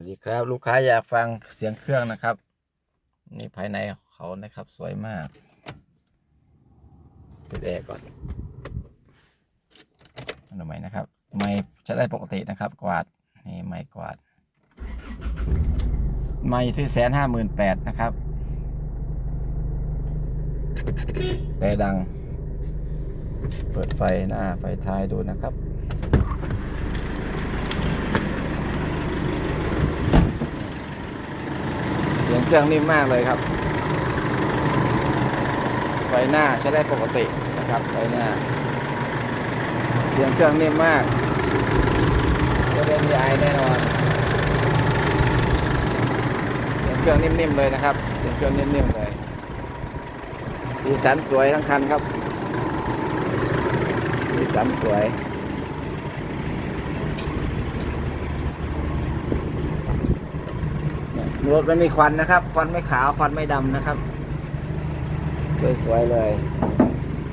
สวัสดีครับ ลูกค้าอยากฟังเสียงเครื่องนะครับ นี่ภายในเขานะครับสวยมากปิดแอร์ก่อนมาดูใหม่นะครับ ไม่ใช้ได้ปกตินะครับ กวาดนี่ไม่กวาด ไม่ที่แสนห้าหมื่นแปดนะครับ แต่ดัง เปิดไฟหน้าไฟท้ายดูนะครับ เสียงเครื่องนิ่มมากเลยครับไฟหน้าใช้ได้ปกตินะครับไฟหน้า เสียงเครื่องนิ่มมากก็เล่นไอแน่นอน เสียงเครื่องนิ่มๆเลยนะครับ เสียงเครื่องนิ่มๆเลยสีสันสวยทั้งคันครับสีสันสวย รถไม่มีควันนะครับ ควันไม่ขาว ควันไม่ดำนะครับ สวยๆเลย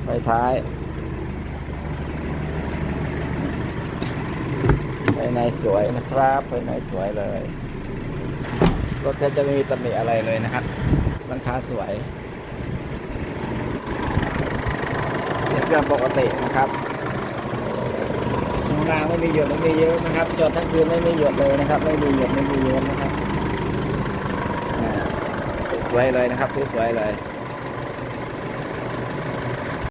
ไฟท้ายภายในสวยนะครับภายในสวยเลย รถแทบจะไม่มีตำหนิอะไรเลยนะครับลังคาสวยเสียงเครื่องปกตินะครับข้างล่าไม่มีหยดไม่มีเยอะนะครับ จอดทั้งคืนไม่มีหยดเลยนะครับ ไม่มีหยดไม่มีเยอะนะครับ สวยเลยนะครับสวยเลย